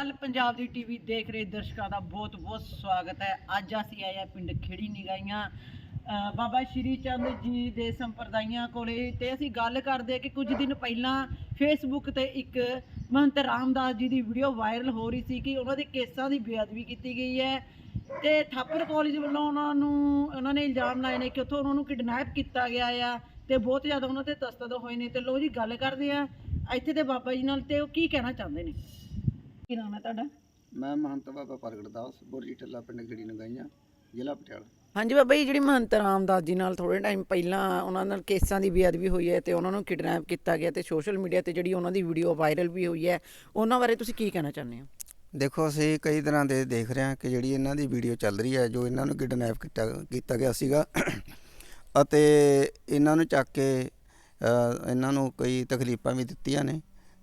ਕੱਲ ਪੰਜਾਬ ਦੀ ਟੀਵੀ ਦੇਖ ਰਹੇ ਦਰਸ਼ਕਾਂ ਦਾ ਬਹੁਤ ਬਹੁਤ ਸਵਾਗਤ ਹੈ। ਅੱਜ ਅਸੀਂ ਆਏ ਆ ਪਿੰਡ ਖੇੜੀ ਨਿਗਾਈਆਂ ਬਾਬਾ ਸ਼੍ਰੀ ਚੰਦ ਜੀ ਦੇ ਸੰਪਰਦਾਇਆਂ ਕੋਲੇ ਤੇ ਅਸੀਂ ਗੱਲ ਕਰਦੇ ਕਿ ਕੁਝ ਦਿਨ ਪਹਿਲਾਂ ਫੇਸਬੁੱਕ ਤੇ ਇੱਕ ਮਹੰਤ ਰਾਮਦਾਸ ਜੀ ਦੀ ਵੀਡੀਓ ਵਾਇਰਲ ਹੋ ਰਹੀ ਸੀ ਕਿ ਉਹਨਾਂ ਦੇ ਕੇਸਾਂ ਦੀ ਬੇਅਦਬੀ ਕੀਤੀ ਗਈ ਹੈ ਤੇ ਥਾਪਰ ਕਾਲਜ ਵੱਲੋਂ ਉਹਨਾਂ ਨੂੰ, ਉਹਨਾਂ ਨੇ ਇਲਜ਼ਾਮ ਲਾਏ ਨੇ ਕਿ ਉੱਥੋਂ ਉਹਨਾਂ ਨੂੰ ਕਿਡਨੈਪ ਕੀਤਾ ਗਿਆ ਆ ਤੇ ਬਹੁਤ ਜ਼ਿਆਦਾ ਉਹਨਾਂ ਤੇ ਤਸਤਦ ਹੋਏ ਨੇ ਤੇ ਲੋ ਜੀ ਗੱਲ ਕਰਦੇ ਆ ਇੱਥੇ ਦੇ ਬਾਬਾ ਜੀ ਨਾਲ ਤੇ ਉਹ ਕੀ ਕਹਿਣਾ ਚਾਹੁੰਦੇ ਨੇ? ਕੀ ਨਾਮ ਹੈ ਤੁਹਾਡਾ? ਮੈਂ ਮਹੰਤ ਬਾਬਾ ਪ੍ਰਗਟ ਦਾਸ ਬੁਰਜੀ ਟੱਲਾ ਪਿੰਡ ਗੜੀ ਨਗਾਈਆਂ ਜ਼ਿਲ੍ਹਾ ਪਟਿਆਲਾ। ਹਾਂਜੀ ਬਾਬਾ ਜੀ ਜਿਹੜੀ ਮਹੰਤ ਰਾਮਦਾਸ ਜੀ ਨਾਲ ਥੋੜੇ ਟਾਈਮ ਪਹਿਲਾਂ ਉਹਨਾਂ ਨਾਲ ਕੇਸਾਂ ਦੀ ਬੇਅਦਬੀ ਹੋਈ ਹੈ ਤੇ ਉਹਨਾਂ ਨੂੰ ਕਿਡਨੈਪ ਕੀਤਾ ਗਿਆ ਤੇ ਸੋਸ਼ਲ ਮੀਡੀਆ ਤੇ ਜਿਹੜੀ ਉਹਨਾਂ ਦੀ ਵੀਡੀਓ ਵਾਇਰਲ ਵੀ ਹੋਈ ਹੈ ਉਹਨਾਂ ਬਾਰੇ ਤੁਸੀਂ ਕੀ ਕਹਿਣਾ ਚਾਹੁੰਦੇ ਹੋ? ਦੇਖੋ ਅਸੀਂ ਕਈ ਤਰ੍ਹਾਂ ਦੇ ਦੇਖ ਰਹੇ ਹਾਂ ਕਿ ਜਿਹੜੀ ਇਹਨਾਂ ਦੀ ਵੀਡੀਓ ਚੱਲ ਰਹੀ ਹੈ ਜੋ ਇਹਨਾਂ ਨੂੰ ਕਿਡਨੈਪ ਕੀਤਾ ਕੀਤਾ ਗਿਆ ਸੀਗਾ ਅਤੇ ਇਹਨਾਂ ਨੂੰ ਚੱਕ ਕੇ ਇਹਨਾਂ ਨੂੰ ਕਈ ਤਕਲੀਫਾਂ ਵੀ ਦਿੱਤੀਆਂ ਨੇ।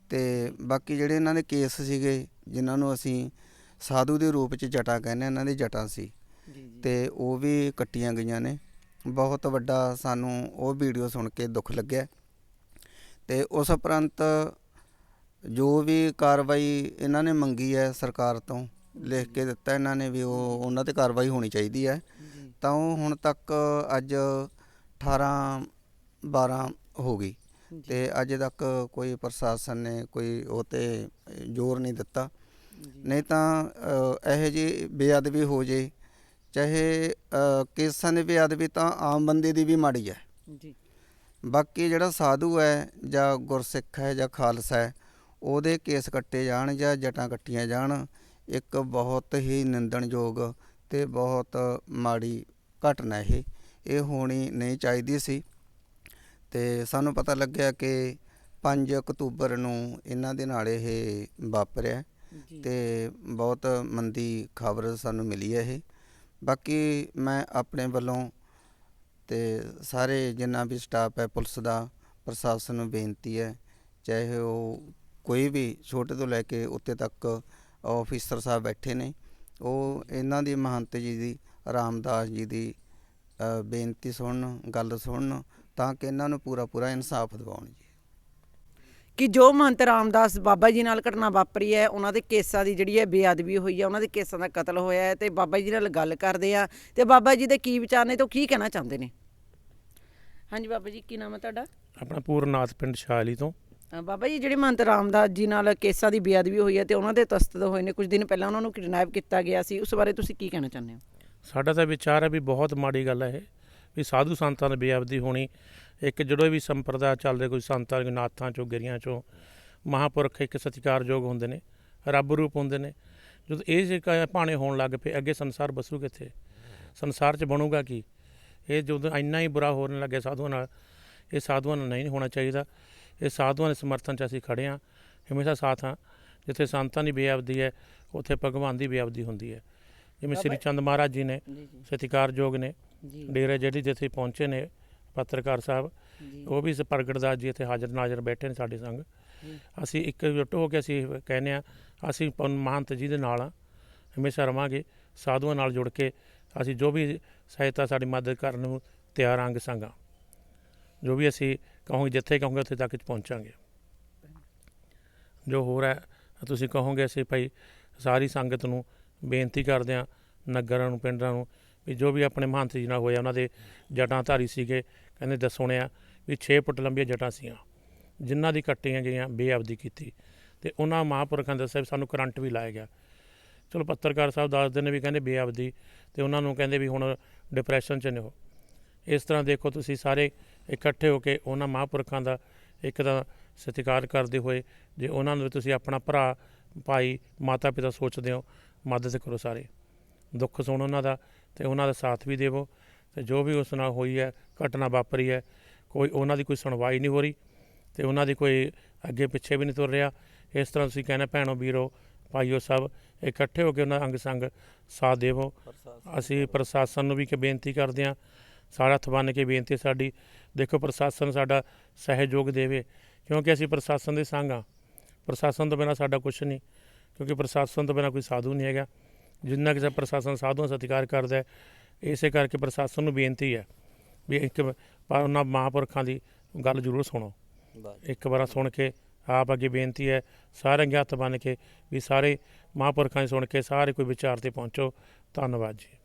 ਤੇ ਬਾਕੀ ਜਿਹੜੇ ਇਹਨਾਂ ਦੇ ਕੇਸ ਸੀਗੇ ਜਿਨ੍ਹਾਂ ਨੂੰ ਅਸੀਂ ਸਾਧੂ ਦੇ ਰੂਪ ਚ ਜਟਾ ਕਹਿੰਦੇ ਹਾਂ, ਇਹਨਾਂ ਦੇ ਜਟਾਂ ਸੀ। ਤੇ ਉਹ ਵੀ ਕੱਟੀਆਂ ਗਈਆਂ ਨੇ। ਬਹੁਤ ਵੱਡਾ ਸਾਨੂੰ ਉਹ ਵੀਡੀਓ ਸੁਣ ਕੇ ਦੁੱਖ ਲੱਗਿਆ। ਤੇ ਉਸ ਉਪਰੰਤ ਜੋ ਵੀ ਕਾਰਵਾਈ ਇਹਨਾਂ ਨੇ ਮੰਗੀ ਹੈ ਸਰਕਾਰ ਤੋਂ ਲਿਖ ਕੇ ਦਿੱਤਾ ਇਹਨਾਂ ਨੇ ਵੀ ਉਹ ਉਹਨਾਂ ਤੇ ਕਾਰਵਾਈ ਹੋਣੀ ਚਾਹੀਦੀ ਹੈ। ਤਾਂ ਉਹ ਹੁਣ ਤੱਕ ਅੱਜ 18 12 ਹੋ ਗਈ। ਤੇ ਅੱਜ ਤੱਕ ਕੋਈ ਪ੍ਰਸ਼ਾਸਨ ਨੇ ਕੋਈ ਉਹ ਤੇ ਜ਼ੋਰ ਨਹੀਂ ਦਿੱਤਾ। ਨਹੀਂ ਤਾਂ ਇਹੋ ਜਿਹੀ ਬੇਅਦਬੀ ਹੋ ਜੇ ਚਾਹੇ ਕੇਸਾਂ ਦੀ ਬੇਅਦਬੀ ਤਾਂ ਆਮ ਬੰਦੇ ਦੀ ਵੀ ਮਾੜੀ ਹੈ। ਜੀ। ਬਾਕੀ ਜਿਹੜਾ ਸਾਧੂ ਹੈ ਜਾਂ ਗੁਰਸਿੱਖ ਹੈ ਜਾਂ ਖਾਲਸਾ ਹੈ ਉਹਦੇ ਕੇਸ ਕੱਟੇ ਜਾਣ ਜਾਂ ਜਟਾਂ ਕੱਟੀਆਂ ਜਾਣ ਇੱਕ ਬਹੁਤ ਹੀ ਨਿੰਦਣਯੋਗ ਤੇ ਬਹੁਤ ਮਾੜੀ ਘਟਨਾ ਇਹ। ਇਹ ਹੋਣੀ ਨਹੀਂ ਚਾਹੀਦੀ ਸੀ। ਤੇ ਸਾਨੂੰ ਪਤਾ ਲੱਗਿਆ ਕਿ 5 ਅਕਤੂਬਰ ਨੂੰ ਇਹਨਾਂ ਦੇ ਨਾਲ ਇਹ ਵਾਪਰਿਆ ਤੇ ਬਹੁਤ ਮੰਦੀ ਖਬਰ ਸਾਨੂੰ ਮਿਲੀ ਹੈ ਇਹ। ਬਾਕੀ ਮੈਂ ਆਪਣੇ ਵੱਲੋਂ ਤੇ ਸਾਰੇ ਜਿੰਨਾ ਵੀ ਸਟਾਫ ਹੈ ਪੁਲਿਸ ਦਾ ਪ੍ਰਸ਼ਾਸਨ ਨੂੰ ਬੇਨਤੀ ਹੈ ਚਾਹੇ ਉਹ ਕੋਈ ਵੀ ਛੋਟੇ ਤੋਂ ਲੈ ਕੇ ਉੱਤੇ ਤੱਕ ਆਫੀਸਰ ਸਾਹਿਬ ਬੈਠੇ ਨੇ ਉਹ ਇਹਨਾਂ ਦੀ ਮਹੰਤ ਜੀ ਦੀ ਰਾਮਦਾਸ ਜੀ ਦੀ ਬੇਨਤੀ ਸੁਣਨ ਗੱਲ ਸੁਣਨ ਤਾਂ ਕਿ ਇਹਨਾਂ ਨੂੰ ਪੂਰਾ ਪੂਰਾ ਇਨਸਾਫ ਦਿਵਾਉਣ ਜੀ। ਕਿ ਜੋ ਮਹੰਤ ਰਾਮਦਾਸ ਬਾਬਾ ਜੀ ਨਾਲ ਘਟਨਾ ਵਾਪਰੀ ਹੈ ਉਹਨਾਂ ਦੇ ਕੇਸਾਂ ਦੀ ਜਿਹੜੀ ਹੈ ਬੇਅਦਬੀ ਹੋਈ ਹੈ ਉਹਨਾਂ ਦੇ ਕੇਸਾਂ ਦਾ ਕਤਲ ਹੋਇਆ ਹੈ ਤੇ ਬਾਬਾ ਜੀ ਨਾਲ ਗੱਲ ਕਰਦੇ ਆ ਤੇ ਬਾਬਾ ਜੀ ਦੇ ਕੀ ਵਿਚਾਰ ਨੇ ਤੇ ਉਹ ਕੀ ਕਹਿਣਾ ਚਾਹੁੰਦੇ ਨੇ? ਹਾਂਜੀ ਬਾਬਾ ਜੀ ਕੀ ਨਾਮ ਹੈ ਤੁਹਾਡਾ? ਆਪਣਾ ਪੂਰਨਾਥ ਪਿੰਡ ਸ਼ਾਲੀ ਤੋਂ। ਅ, ਬਾਬਾ ਜੀ ਜਿਹੜੇ ਮਹੰਤ ਰਾਮਦਾਸ ਜੀ ਨਾਲ ਕੇਸਾਂ ਦੀ ਬੇਅਦਬੀ ਹੋਈ ਹੈ ਤੇ ਉਹਨਾਂ ਦੇ ਤਸਤਦ ਹੋਏ ਨੇ ਕੁਝ ਦਿਨ ਪਹਿਲਾਂ ਉਹਨਾਂ ਨੂੰ ਕਿਡਨੈਪ ਕੀਤਾ ਗਿਆ ਸੀ ਉਸ ਬਾਰੇ ਤੁਸੀਂ ਕੀ ਕਹਿਣਾ ਚਾਹੁੰਦੇ ਹੋ? ਸਾਡਾ ਤਾਂ ਵਿਚਾਰ ਹੈ ਵੀ ਬਹੁਤ ਮਾੜੀ ਗੱਲ ਹੈ ਇਹ, ਵੀ ਸਾਧੂ ਸੰਤਾਂ ਦੀ ਬੇਅਬਦੀ ਹੋਣੀ, ਇੱਕ ਜਿਹੜੇ ਵੀ ਸੰਪਰਦਾ ਚੱਲਦੇ ਕੋਈ ਸੰਤਾਂ ਦੇ ਨਾਥਾਂ ਚੋਂ, ਗਿਰੀਆਂ ਚੋਂ, ਮਹਾਪੁਰਖ ਇੱਕ ਸਤਿਕਾਰਯੋਗ ਹੁੰਦੇ ਨੇ, ਰੱਬ ਰੂਪ ਹੁੰਦੇ ਨੇ। ਜਦੋਂ ਇਹ ਜੇ ਕ- ਭਾਣੇ ਹੋਣ ਲੱਗ ਪਏ, ਅੱਗੇ ਸੰਸਾਰ ਬਸੂ ਕਿੱਥੇ? ਸੰਸਾਰ 'ਚ ਬਣੂਗਾ ਕੀ? ਇਹ ਜਦੋਂ ਇੰਨਾ ਹੀ ਬੁਰਾ ਹੋਣ ਲੱਗੇ ਸਾਧੂਆਂ ਨਾਲ, ਇਹ ਸਾਧੂਆਂ ਨਾਲ ਨਹੀਂ ਹੋਣਾ ਚਾਹੀਦਾ। ਇਹ ਸਾਧੂਆਂ ਦੇ ਸਮਰਥਨ 'ਚ ਅਸੀਂ ਖੜੇ ਹਾਂ, ਹਮੇਸ਼ਾ ਸਾਥ ਹਾਂ। ਜਿੱਥੇ ਸੰਤਾਂ ਦੀ ਬੇਅਬਦੀ ਹੈ, ਉੱਥੇ ਭਗਵਾਨ ਦੀ ਬੇਅਬਦੀ ਹੁੰਦੀ ਹੈ। ਜਿਵੇਂ ਸ੍ਰੀ ਚੰਦ ਮਹਾਰਾਜ ਜੀ ਨੇ ਜੀ ਜੀ। ਸਤਿਕਾਰਯੋਗ ਨੇ ਜੀ। ਡੇਰੇ ਜਿਹੜੀ ਜਿੱਥੇ ਪਹੁੰਚੇ ਨੇ ਪੱਤਰਕਾਰ ਸਾਹਿਬ ਜੀ। ਉਹ ਵੀ ਪ੍ਰਗਟ ਦਾਸ ਜੀ ਇੱਥੇ ਹਾਜ਼ਰ ਨਾਜ਼ਰ ਬੈਠੇ ਨੇ ਸਾਡੇ ਸੰਗ। ਜੀ। ਅਸੀਂ ਇਕਜੁੱਟ ਹੋ ਕੇ ਅਸੀਂ ਕਹਿੰਦੇ ਆ ਅਸੀਂ ਪ- ਮਹੰਤ ਜੀ ਦੇ ਨਾਲ ਹਾਂ ਹਮੇਸ਼ਾ ਰਵਾਂਗੇ ਸਾਧੂਆਂ ਨਾਲ ਜੁੜ ਕੇ ਅਸੀਂ ਜੋ ਵੀ ਸਹਾਇਤਾ ਸਾਡੀ ਮਦਦ ਕਰਨ ਨੂੰ ਤਿਆਰ ਅੰਗ ਸੰਗਾ ਜੋ ਵੀ ਅਸੀਂ ਕਹੋਗੇ ਜਿੱਥੇ ਕਹੋਗੇ ਉੱਥੇ ਤੱਕ ਪਹੁੰਚਾਂਗੇ। ਜੋ ਹੋ ਰਿਹਾ ਤੁਸੀਂ ਕਹੋਗੇ ਅਸੀਂ ਭਾਈ ਸਾਰੀ ਸੰਗਤ ਨੂੰ ਬੇਨਤੀ ਕਰਦੇ ਹਾਂ ਨਗਰਾਂ ਨੂੰ, ਪਿੰਡਾਂ ਨੂੰ ਵੀ ਜੋ ਵੀ ਆਪਣੇ ਮਹੰਤ ਜੀ ਨਾਲ ਹੋਇਆ, ਉਹਨਾਂ ਦੇ ਜਟਾਂ ਧਾਰੀ ਸੀਗੇ, ਕਹਿੰਦੇ ਦੱਸੋਣਿਆ ਵੀ 6 ਫੁੱਟ ਲੰਬੀਆਂ ਜਟਾਂ ਸੀਆਂ, ਜਿਨ੍ਹਾਂ ਦੀ ਕੱਟੀਆਂ ਗਈਆਂ, ਬੇਅਬਦੀ ਕੀਤੀ। ਤੇ ਉਹਨਾਂ ਮਹਾਂਪੁਰਖਾਂ ਨੇ ਦੱਸਿਆ ਵੀ ਸਾਨੂੰ ਕਰੰਟ ਵੀ ਲਾਇਆ ਗਿਆ। ਚਲੋ ਪੱਤਰਕਾਰ ਸਾਹਿਬ ਦੱਸਦੇ ਨੇ ਵੀ ਕਹਿੰਦੇ ਬੇਅਬਦੀ, ਤੇ ਉਹਨਾਂ ਨੂੰ ਕਹਿੰਦੇ ਵੀ ਹੁਣ ਡਿਪਰੈਸ਼ਨ 'ਚ ਨੇ ਉਹ। ਇਸ ਤਰ੍ਹਾਂ ਦੇਖੋ ਤੁਸੀਂ ਸਾਰੇ ਇਕੱਠੇ ਹੋ ਕੇ ਉਹਨਾਂ ਮਹਾਂਪੁਰਖਾਂ ਦਾ ਇੱਕ ਤਾਂ ਸਤਿਕਾਰ ਕਰਦੇ ਹੋਏ, ਜੇ ਉਹਨਾਂ ਨੂੰ ਤੁਸੀਂ ਆਪਣਾ ਭਰਾ, ਭਾਈ ਮਾਤਾ ਪਿਤਾ ਸੋਚਦੇ ਹੋ ਮਦਦ ਕਰੋ ਸਾਰੇ। ਦੁੱਖ ਸੁਣ ਉਹਨਾਂ ਦਾ ਤੇ ਉਹਨਾਂ ਦਾ ਸਾਥ ਵੀ ਦੇਵੋ ਤੇ ਜੋ ਵੀ ਉਸ ਨਾਲ ਹੋਈ ਹੈ, ਘਟਨਾ ਵਾਪਰੀ ਹੈ, ਕੋਈ ਉਹਨਾਂ ਦੀ ਕੋਈ ਸੁਣਵਾਈ ਨਹੀਂ ਹੋ ਰਹੀ ਤੇ ਉਹਨਾਂ ਦੀ ਕੋਈ ਅੱਗੇ ਪਿੱਛੇ ਵੀ ਨਹੀਂ ਤੁਰ ਰਿਹਾ। ਇਸ ਤਰ੍ਹਾਂ ਤੁਸੀਂ ਕਹਿੰਦੇ ਭੈਣੋ, ਵੀਰੋ, ਭਾਈਓ ਸਭ, ਇਕੱਠੇ ਹੋ ਕੇ ਉਹਨਾਂ ਦਾ ਅੰਗ ਸੰਗ ਸਾਥ ਦੇਵੋ। ਅਸੀਂ ਪ੍ਰਸ਼ਾਸਨ ਨੂੰ ਵੀ ਕਿ ਬੇਨਤੀ ਕਰਦੇ ਹਾਂ, ਸਾਰਾ ਹੱਥ ਬੰਨ੍ਹ ਕੇ ਬੇਨਤੀ ਸਾਡੀ, ਦੇਖੋ ਪ੍ਰਸ਼ਾਸਨ ਸਾਡਾ ਸਹਿਯੋਗ ਦੇਵੇ, ਕਿਉਂਕਿ ਅਸੀਂ ਪ੍ਰਸ਼ਾਸਨ ਦੇ ਸੰਗ ਹਾਂ। ਪ੍ਰਸ਼ਾਸਨ ਤੋਂ ਬਿਨਾਂ ਸਾਡਾ ਕੁਝ ਨਹੀਂ। ਕਿਉਂਕਿ ਪ੍ਰਸ਼ਾਸਨ ਤੋਂ ਬਿਨਾਂ ਕੋਈ ਸਾਧੂ ਨਹੀਂ ਹੈਗਾ। ਜਿੰਨਾ ਕਿ ਪ੍ਰਸ਼ਾਸਨ ਸਾਧੂਆਂ ਦਾ ਸਤਿਕਾਰ ਕਰਦਾ ਹੈ ਇਸੇ ਕਰਕੇ ਪ੍ਰਸ਼ਾਸਨ ਨੂੰ ਬੇਨਤੀ ਹੈ ਵੀ ਇੱਕ ਪਰ ਉਹਨਾਂ ਮਹਾਂਪੁਰਖਾਂ ਦੀ ਗੱਲ ਜ਼ਰੂਰ ਸੁਣੋ। ਇੱਕ ਵਾਰ ਸੁਣ ਕੇ ਆਪ ਅੱਗੇ ਬੇਨਤੀ ਹੈ ਸਾਰੇ ਹੱਥ ਬੰਨ੍ਹ ਕੇ ਵੀ ਸਾਰੇ ਮਹਾਂਪੁਰਖਾਂ ਦੀ ਸੁਣ ਕੇ ਸਾਰੇ ਕੋਈ ਵਿਚਾਰ ਤੇ ਪਹੁੰਚੋ। ਧੰਨਵਾਦ ਜੀ।